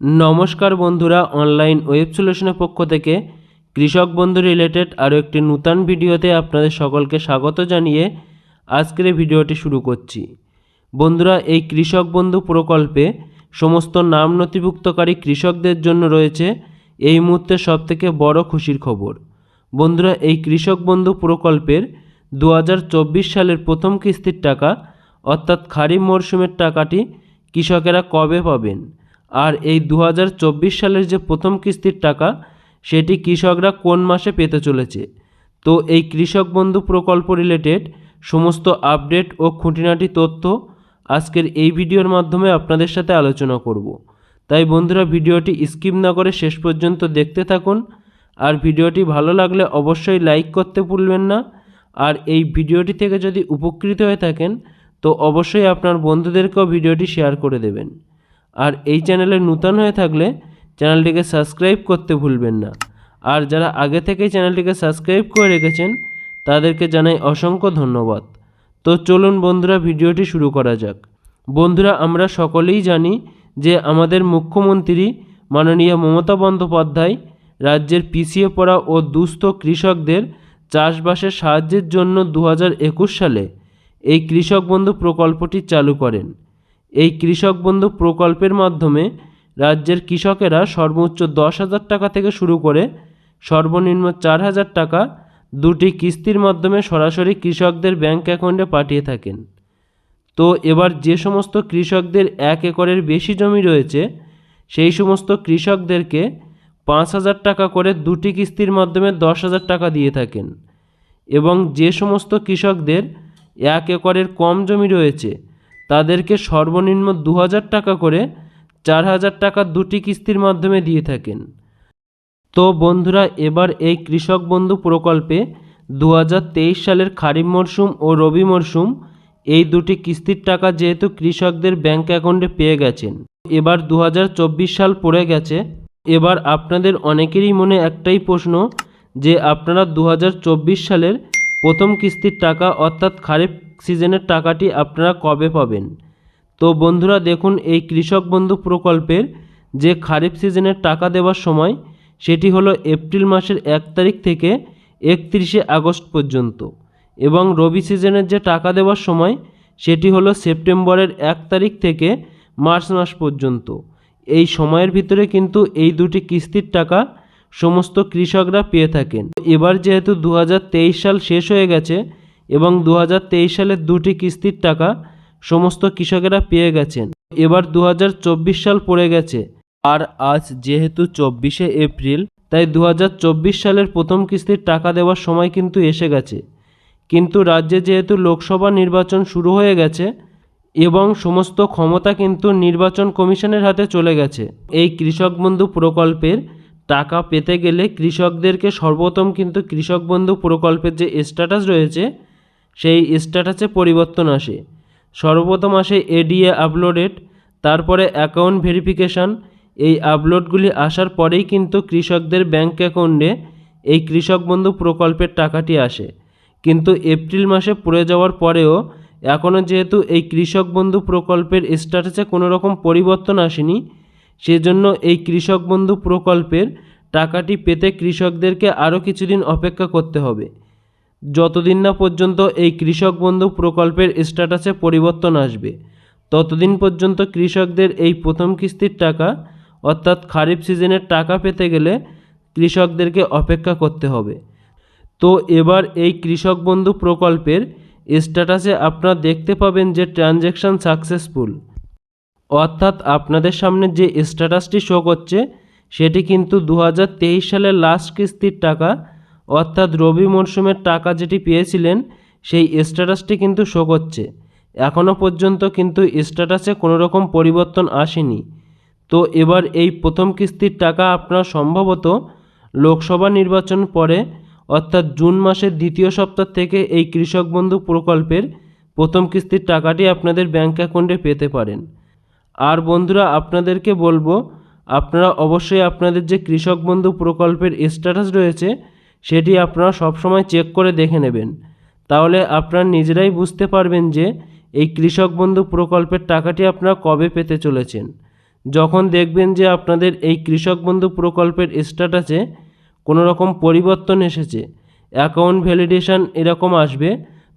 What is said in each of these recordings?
নমস্কার বন্ধুরা online web সলিউশনের পক্ষ থেকে কৃষক বন্ধু রিলেটেড আরও একটি নূতন ভিডিওতে আপনাদের সকলকে স্বাগত জানিয়ে আজকের ভিডিওটি শুরু করছি। বন্ধুরা, এই কৃষক বন্ধু প্রকল্পে সমস্ত নাম নথিভুক্তকারী কৃষকদের জন্য রয়েছে এই মুহূর্তে সবথেকে বড় খুশির খবর। বন্ধুরা, এই কৃষক বন্ধু প্রকল্পের দু হাজার চব্বিশ সালের প্রথম কিস্তির টাকা, অর্থাৎ খারিফ মরশুমের টাকাটি কৃষকেরা কবে পাবেন? আর এই দু হাজার চব্বিশ সালের যে প্রথম কিস্তির টাকা, সেটি কৃষকরা কোন মাসে পেতে চলেছে? তো এই কৃষক বন্ধু প্রকল্প রিলেটেড সমস্ত আপডেট ও খুঁটিনাটি তথ্য আজকের এই ভিডিওর মাধ্যমে আপনাদের সাথে আলোচনা করব। তাই বন্ধুরা, ভিডিওটি স্কিপ না করে শেষ পর্যন্ত দেখতে থাকুন। আর ভিডিওটি ভালো লাগলে অবশ্যই লাইক করতে ভুলবেন না। আর এই ভিডিওটি থেকে যদি উপকৃত হয়ে থাকেন, তো অবশ্যই আপনার বন্ধুদেরকেও ভিডিওটি শেয়ার করে দেবেন। আর এই চ্যানেলে নূতন হয়ে থাকলে চ্যানেলটিকে সাবস্ক্রাইব করতে ভুলবেন না। আর যারা আগে থেকেই চ্যানেলটিকে সাবস্ক্রাইব করে রেখেছেন, তাদেরকে জানাই অসংখ্য ধন্যবাদ। তো চলুন বন্ধুরা, ভিডিওটি শুরু করা যাক। বন্ধুরা, আমরা সকলেই জানি যে আমাদের মুখ্যমন্ত্রী মাননীয় মমতা বন্দ্যোপাধ্যায় রাজ্যের পিছিয়ে পড়া ও দুস্থ কৃষকদের চাষবাসের সাহায্যের জন্য দু হাজার একুশ সালে এই কৃষক বন্ধু প্রকল্পটি চালু করেন। এই কৃষক বন্ধু প্রকল্পের মাধ্যমে রাজ্যের কৃষকেরা সর্বোচ্চ দশ হাজার টাকা থেকে শুরু করে সর্বনিম্ন চার হাজার টাকা দুটি কিস্তির মাধ্যমে সরাসরি কৃষকদের ব্যাংক অ্যাকাউন্টে পাঠিয়ে থাকেন। তো এবার যে সমস্ত কৃষকদের এক একরের বেশি জমি রয়েছে, সেই সমস্ত কৃষকদেরকে পাঁচ হাজার টাকা করে দুটি কিস্তির মাধ্যমে দশ হাজার টাকা দিয়ে থাকেন। এবং যে সমস্ত কৃষকদের এক একরের কম জমি রয়েছে তাদেরকে সর্বনিম্ন দু হাজার টাকা করে চার হাজার টাকা দুটি কিস্তির মাধ্যমে দিয়ে থাকেন। তো বন্ধুরা, এবার এই কৃষক বন্ধু প্রকল্পে দু হাজার তেইশ সালের খারিফ মরশুম ও রবি মরশুম এই দুটি কিস্তির টাকা যেহেতু কৃষকদের ব্যাংক অ্যাকাউন্টে পেয়ে গেছেন, এবার দু হাজার চব্বিশ সাল পড়ে গেছে। এবার আপনাদের অনেকেরই মনে একটাই প্রশ্ন যে, আপনারা দু হাজার চব্বিশ সালের প্রথম কিস্তির টাকা অর্থাৎ খারিফ সিজনের টাকাটি আপনারা কবে পাবেন? তো বন্ধুরা দেখুন, এই কৃষক বন্ধু প্রকল্পের যে খারিফ সিজনের টাকা দেওয়ার সময়, সেটি হলো এপ্রিল মাসের এক তারিখ থেকে একত্রিশে আগস্ট পর্যন্ত এবং রবি সিজনের যে টাকা দেওয়ার সময়, সেটি হলো সেপ্টেম্বরের এক তারিখ থেকে মার্চ মাস পর্যন্ত। এই সময়ের ভিতরে কিন্তু এই দুটি কিস্তির টাকা সমস্ত কৃষকরা পেয়ে থাকেন। এবার যেহেতু দু হাজার তেইশ সাল শেষ হয়ে গেছে এবং দু হাজার তেইশ সালের দুটি কিস্তির টাকা সমস্ত কৃষকেরা পেয়ে গেছেন। এবার দু হাজার চব্বিশ সাল পড়ে গেছে। আর আজ যেহেতু চব্বিশে এপ্রিল, তাই দু হাজার চব্বিশ সালের প্রথম কিস্তির টাকা দেওয়ার সময় কিন্তু এসে গেছে। কিন্তু রাজ্যে যেহেতু লোকসভা নির্বাচন শুরু হয়ে গেছে এবং সমস্ত ক্ষমতা কিন্তু নির্বাচন কমিশনের হাতে চলে গেছে, এই কৃষক বন্ধু প্রকল্পের টাকা পেতে গেলে কৃষকদেরকে সর্বপ্রথম কিন্তু কৃষক বন্ধু প্রকল্পের যে স্ট্যাটাস রয়েছে সেই স্ট্যাটাসে পরিবর্তন আসে। সর্বপ্রথম আসে এডিএ আপলোডেড, তারপরে অ্যাকাউন্ট ভেরিফিকেশান। এই আপলোডগুলি আসার পরেই কিন্তু কৃষকদের ব্যাঙ্ক অ্যাকাউন্টে এই কৃষক বন্ধু প্রকল্পের টাকাটি আসে। কিন্তু এপ্রিল মাসে পড়ে যাওয়ার পরেও এখনও যেহেতু এই কৃষক বন্ধু প্রকল্পের স্ট্যাটাসে কোনো রকম পরিবর্তন আসেনি, সেজন্য এই কৃষক বন্ধু প্রকল্পের টাকাটি পেতে কৃষকদেরকে আরও কিছুদিন অপেক্ষা করতে হবে। যতদিন না পর্যন্ত এই কৃষক বন্ধু প্রকল্পের স্ট্যাটাসে পরিবর্তন আসবে, ততদিন পর্যন্ত কৃষকদের এই প্রথম কিস্তির টাকা, অর্থাৎ খারিফ সিজনের টাকা পেতে গেলে কৃষকদেরকে অপেক্ষা করতে হবে। তো এবার এই কৃষক বন্ধু প্রকল্পের স্ট্যাটাসে আপনারা দেখতে পাবেন যে ট্রানজ্যাকশান সাকসেসফুল। অর্থাৎ আপনাদের সামনে যে স্ট্যাটাসটি শো করছে, সেটি কিন্তু দু হাজার তেইশ সালের লাস্ট কিস্তির টাকা অর্থাৎ রবি মরশুমের টাকা যেটি পেয়েছিলেন, সেই স্ট্যাটাসটি কিন্তু শো করছে। এখনও পর্যন্ত কিন্তু স্ট্যাটাসে কোনো রকম পরিবর্তন আসেনি। তো এবার এই প্রথম কিস্তির টাকা আপনার সম্ভবত লোকসভা নির্বাচন পরে, অর্থাৎ জুন মাসের দ্বিতীয় সপ্তাহ থেকে এই কৃষক বন্ধু প্রকল্পের প্রথম কিস্তির টাকাটি আপনাদের ব্যাঙ্ক অ্যাকাউন্টে পেতে পারেন। আর বন্ধুরা, আপনাদেরকে বলব, আপনারা অবশ্যই আপনাদের যে কৃষক বন্ধু প্রকল্পের স্ট্যাটাস রয়েছে সেটি আপনারা সবসময় চেক করে দেখে নেবেন। তাহলে আপনারা নিজেরাই বুঝতে পারবেন যে এই কৃষক বন্ধু প্রকল্পের টাকাটি আপনারা কবে পেতে চলেছেন। যখন দেখবেন যে আপনাদের এই কৃষক বন্ধু প্রকল্পের স্ট্যাটাসে কোনো রকম পরিবর্তন এসেছে অ্যাকাউন্ট ভ্যালিডেশন এরকম আসবে,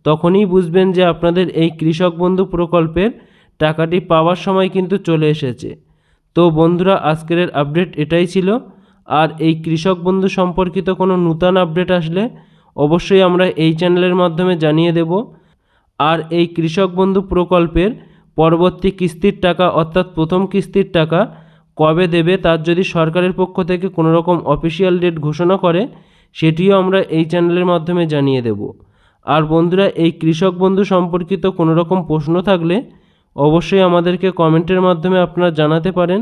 তখনই বুঝবেন যে আপনাদের এই কৃষক বন্ধু প্রকল্পের টাকাটি পাওয়ার সময় কিন্তু চলে এসেছে। তো বন্ধুরা, আজকের আপডেট এটাই ছিল। আর এই কৃষক বন্ধু সম্পর্কিত কোনো নূতন আপডেট আসলে অবশ্যই আমরা এই চ্যানেলের মাধ্যমে জানিয়ে দেব। আর এই কৃষক বন্ধু প্রকল্পের পরবর্তী কিস্তির টাকা, অর্থাৎ প্রথম কিস্তির টাকা কবে দেবে, তার যদি সরকারের পক্ষ থেকে কোনো রকম অফিসিয়াল ডেট ঘোষণা করে, সেটিও আমরা এই চ্যানেলের মাধ্যমে জানিয়ে দেব। আর বন্ধুরা, এই কৃষক বন্ধু সম্পর্কিত কোনো রকম প্রশ্ন থাকলে অবশ্যই আমাদেরকে কমেন্টের মাধ্যমে আপনারা জানাতে পারেন।